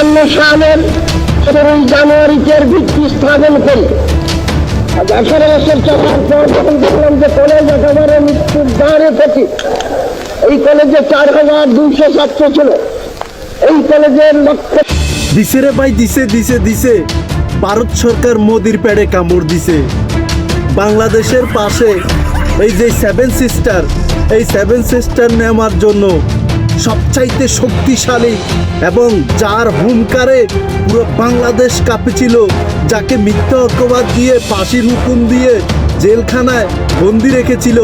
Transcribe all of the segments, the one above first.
তিপ্পান্ন সালের সতেরোই জানুয়ারিতে ভিত্তি স্থাপন করি। আঠারো বছর চলার পর যখন দেখলাম যে কলেজ একেবারে মৃত্যুর দ্বারে পথে এই কলেজে চার হাজার দুইশো ছাত্র ছিল। এই কলেজের লক্ষ্য দিছে রে ভাই, দিছে দিছে দিছে। ভারত সরকার মোদির প্যাডে কামড় দিছে। বাংলাদেশের পাশে এই যে সেভেন সিস্টার এই সেভেন সিস্টার নেওয়ার জন্য সবচাইতে শক্তিশালী এবং যার হুঙ্কারে পুরো বাংলাদেশ কাঁপেছিল, যাকে মিথ্যা অপবাদ দিয়ে ফাঁসির হুকুম দিয়ে জেলখানায় বন্দি রেখেছিল,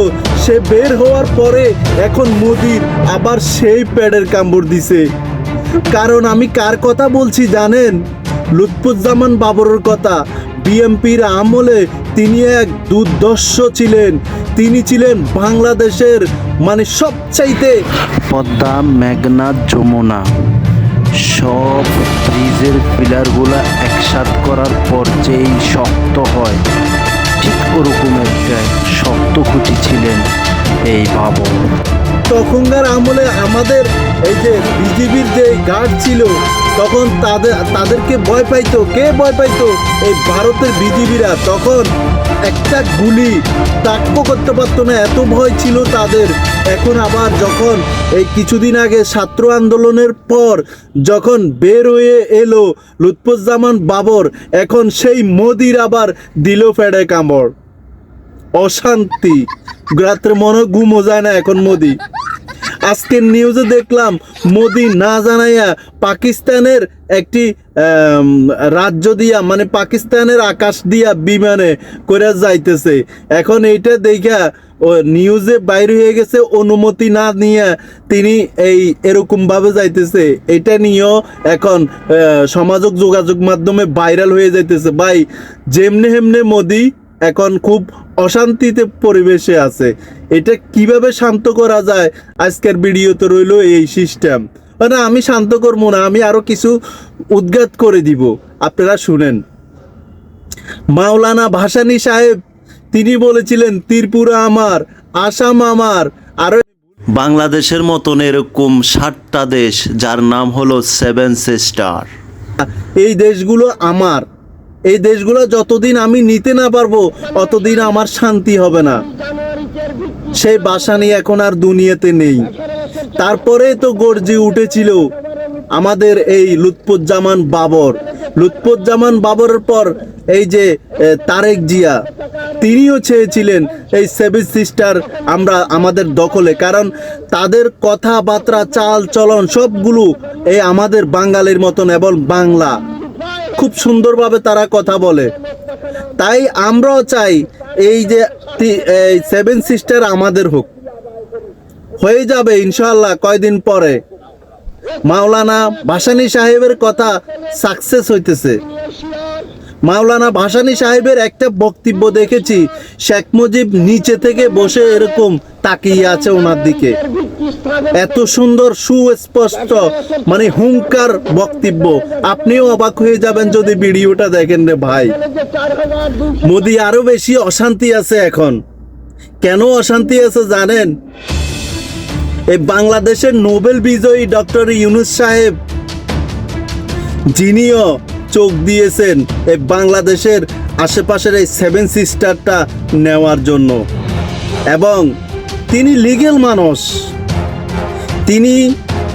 সে বের হওয়ার পরে এখন মোদির আবার সেই প্যাডের কামড় দিছে। কারণ আমি কার কথা বলছি জানেন? লুৎফুজ্জামান বাবরের কথা। বিএমপির আমলে তিনি এক দুর্দর্শ ছিলেন। তিনি ছিলেন বাংলাদেশের মানে সবচাইতে পদ্মা, মেঘনা, যমুনা। সব ব্রিজের পিলারগুলো একসাথ করার পর যেই শক্ত হয়, ঠিক ওরকম একটা শক্ত খুঁটি ছিলেন এই বাবর। তখনকার আমলে আমাদের এই যে বিজিবির যে গার্ড ছিল, তখন তাদের, তাদেরকে ভয় পাইতো। কে ভয় পাইতো? এই ভারতের বিজিবিরা। তখন একটা গুলি তাক্য করতে পারতো না, এত ভয় ছিল তাদের। এখন আবার যখন এই কিছুদিন আগে ছাত্র আন্দোলনের পর যখন বের হয়ে এলো লুৎফুজ্জামান বাবর, এখন সেই মোদির আবার দিল ফেডে কামড়। অশান্তি। রাত্রে মনে ঘুমও যায় না এখন মোদি। আজকের নিউজে দেখলাম, মোদি না জানাইয়া পাকিস্তানের একটি রাজ্য দিয়া মানে পাকিস্তানের আকাশ দিয়া বিমানে করে যাইতেছে। এখন এইটা দেখা নিউজে বাইর হয়ে গেছে, অনুমতি না নিয়ে তিনি এই এরকমভাবে যাইতেছে। এটা নিয়েও এখন সমাজক যোগাযোগ মাধ্যমে ভাইরাল হয়ে যাইতেছে। ভাই, যেমনে হেমনে মোদি এখন খুব অশান্তিতে পরিবেশে আছে। এটা কীভাবে শান্ত করা যায়? আজকের ভিডিওতে রইল এই সিস্টেম মানে আমি শান্ত করব না আমি আরও কিছু উদ্ঘাত করে দিব। আপনারা শুনেন। মাওলানা ভাসানী সাহেব তিনি বলেছিলেন ত্রিপুরা আমার আসাম আমার। আরও বাংলাদেশের মতন এরকম ষাটটা দেশ যার নাম হলো সেভেন সিস্টার এই দেশগুলো আমার। এই দেশগুলো যতদিন আমি নিতে না পারব, অতদিন আমার শান্তি হবে না। সেই বাসানি এখন আর দুনিয়াতে নেই। তারপরে তো গর্জি উঠেছিল আমাদের এই লুৎফুজ্জামান বাবর। লুৎফুজ্জামান বাবরের পর এই যে তারেক জিয়া, তিনিও চেয়েছিলেন এই সেভেন সিস্টার আমরা আমাদের দখলে। কারণ তাদের কথাবার্তা চাল চলন সবগুলো এই আমাদের বাঙালির মতন এবং বাংলা। খুব সুন্দরভাবে তারা কথা বলে। তাই আমরাও চাই এই যে এই সেভেন সিস্টার আমাদের হোক। হয়ে যাবে ইনশাল্লাহ কয়দিন পরে। মাওলানা ভাসানী সাহেবের কথা সাকসেস হইতেছে। মাওলানা ভাসানী সাহেবের একটা বক্তব্য দেখেছি, শেখ মুজিব নিচে থেকে বসে এরকম তাকিয়ে আছে ওনার দিকে। এত সুন্দর, সুস্পষ্ট মানে হুঙ্কার বক্তব্য। আপনিও অবাক হয়ে যাবেন যদি ভিডিওটা দেখেন রে ভাই। মোদি আরও বেশি অশান্তি আছে এখন। কেন অশান্তি আছে জানেন? এই বাংলাদেশের নোবেল বিজয়ী ডক্টর ইউনুস সাহেব, যিনিও চোখ দিয়েছেন এই বাংলাদেশের আশেপাশের এই সেভেন সিস্টারটা নেওয়ার জন্য। এবং তিনি লিগেল মানুষ। তিনি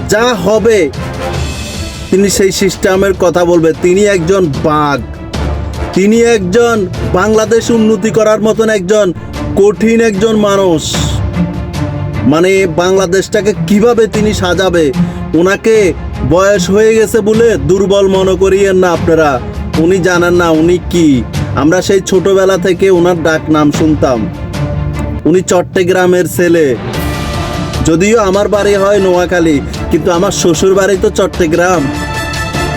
যা হবে, তিনি সেই সিস্টেমের কথা বলবে। তিনি একজন বাঘ। তিনি একজন বাংলাদেশ উন্নতি করার মতন একজন কঠিন একজন মানুষ। মানে বাংলাদেশটাকে কীভাবে তিনি সাজাবে? ওনাকে বয়স হয়ে গেছে বলে দুর্বল মনে করিয়েন না আপনারা। উনি জানেন না উনি কি। আমরা সেই ছোটবেলা থেকে ওনার ডাক নাম শুনতাম। উনি চট্টগ্রামের ছেলে। যদিও আমার বাড়ি হয় নোয়াখালী, কিন্তু আমার শ্বশুর বাড়ি তো চট্টগ্রাম।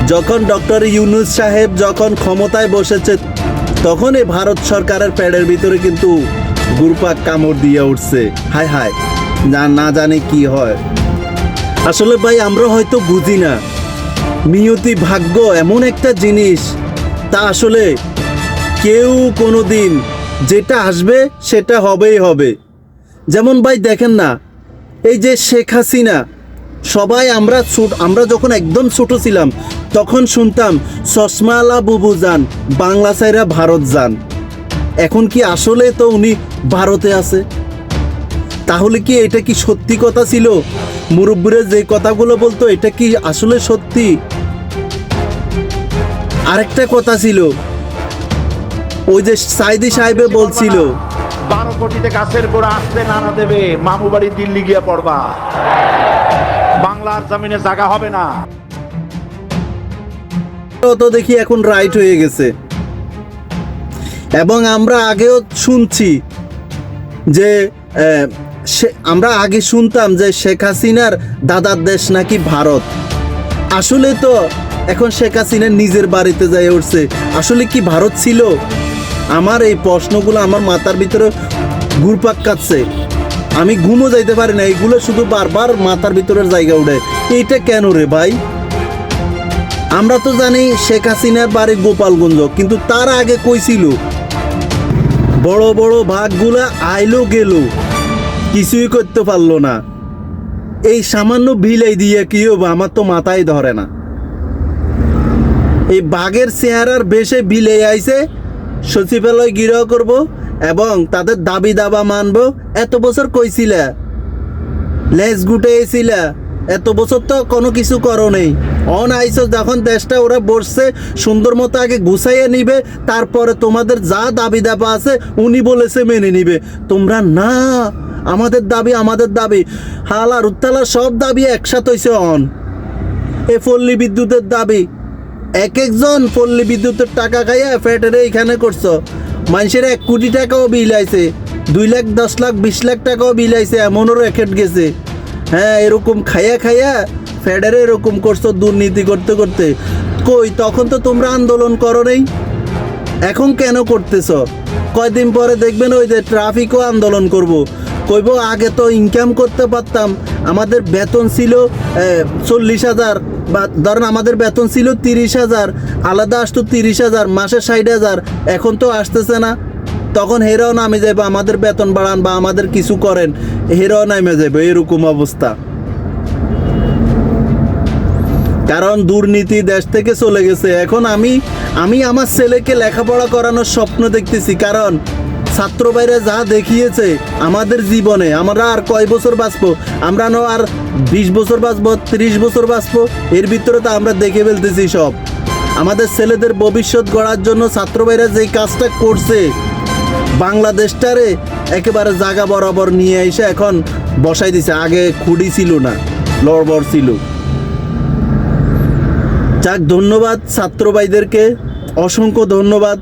যখন ডক্টর ইউনুস সাহেব যখন ক্ষমতায় বসেছে তখন এই ভারত সরকারের প্যাডের ভিতরে কিন্তু গুরপাক কামড় দিয়ে উঠছে। হায় হায় না না জানে কি হয়। আসলে ভাই, আমরা হয়তো বুঝি না। নিয়তি ভাগ্য এমন একটা জিনিস, তা আসলে কেউ কোনো দিন যেটা আসবে সেটা হবেই হবে। যেমন ভাই, দেখেন না, এই যে শেখ হাসিনা, সবাই আমরা ছোট, আমরা যখন একদম ছোট ছিলাম, তখন শুনতাম, চশমালা বুবু যান, বাংলা সাইরা ভারত যান। এখন কি আসলে তো উনি ভারতে আছে? তাহলে কি এটা কি সত্যি কথা ছিল? মুরব্বীরা যে কথাগুলো বলতো এটা কি আসলে সত্যি? আরেকটা কথা ছিল ওই যে সাইদি সাহেবে বলছিল বারো কোটিতে গাছের গোড়া আসতে নানা দেবে মামু বাড়ি দিল্লি গিয়ে পড়বা। বাংলার জমিনে জায়গা হবে না। তো দেখি এখন রাইট হয়ে গেছে। এবং আমরা আগেও শুনছি যে সে- আমরা আগে শুনতাম যে শেখ হাসিনার দাদার দেশ নাকি ভারত। আসলে তো এখন শেখ হাসিনা নিজের বাড়িতে যাই উঠছে। আসলে কি ভারত ছিল? আমার এই প্রশ্নগুলো আমার মাথার ভিতরে ঘুরপাক কাটছে আমি ঘুমও যাইতে পারি না, এইগুলো শুধু বারবার মাথার ভিতরের জায়গা উঠে এইটা কেন রে ভাই? আমরা তো জানি শেখ হাসিনার বাড়ি গোপালগঞ্জ, কিন্তু তার আগে কইছিল বড় বড় ভাগগুলা আইলো গেল। কিছুই করতে পারল না। এই সামান্য বিলাই দিয়ে কি হবে? আমার তো মাথায় ধরে না। এই বাঘের চেহারার বেশে বিলে আইছে, সচিবালয় গিরহ করব এবং তাদের দাবি দাবা মানব। এত বছর কইছিলা, লেজ গুটে এসিলা এত বছর তো কোনো কিছু করো নেই। অন আইসো যখন দেশটা ওরা বসছে, সুন্দর মতো আগে গুছাইয়ে নিবে, তারপরে তোমাদের যা দাবি দাবা আছে, উনি বলেছে মেনে নিবে। তোমরা না আমাদের দাবি আমাদের দাবি। হালার উত্তালা সব দাবি একসাথে হইছে অন। এ পল্লী বিদ্যুতের দাবি। এক একজন পল্লী বিদ্যুতের টাকা খাইয়া ফ্যাটারে এখানে করছ। মানুষের এক কোটি টাকাও বিল আইছে। দুই লাখ, দশ লাখ, বিশ লাখ টাকাও বিল আইছে, এমনও রেকেট গেছে। হ্যাঁ এরকম খাইয়া খাইয়া ফেডারে এরকম করছ দুর্নীতি করতে করতে। কই, তখন তো তোমরা আন্দোলন করো নেই। এখন কেন করতেছ? কয়দিন পরে দেখবেন ওই যে ট্রাফিকও আন্দোলন করব। কইব, আগে তো ইনকাম করতে পারতাম। আমাদের বেতন ছিল চল্লিশ হাজার, বা ধরেন আমাদের বেতন ছিল তিরিশ হাজার, আলাদা আসতো তিরিশ হাজার, মাসে ষাট হাজার, এখন তো আসতেছে না। তখন হেরাও নামে যাবে আমাদের বেতন বাড়ান বা আমাদের কিছু করেন, হেরাও নামে যাবে এরকম অবস্থা। কারণ দুর্নীতি দেশ থেকে চলে গেছে। এখন আমি আমি আমার ছেলেকে লেখাপড়া করানোর স্বপ্ন দেখতেছি। কারণ ছাত্র বাইরে যা দেখিয়েছে আমাদের জীবনে, আমরা আর কয় বছর বাঁচবো? আমরা না আর বিশ বছর বাঁচবো, ত্রিশ বছর বাঁচবো? এর ভিতরে তো আমরা দেখে ফেলতেছি সব। আমাদের ছেলেদের ভবিষ্যৎ গড়ার জন্য ছাত্র বাইরে যে কাজটা করছে, বাংলাদেশটারে একেবারে জায়গা বরাবর নিয়ে এসে এখন বসাই দিছে। আগে খুঁড়ি ছিল না, লড়বড় ছিল। যাক, ধন্যবাদ ছাত্র ভাইদেরকে, অসংখ্য ধন্যবাদ।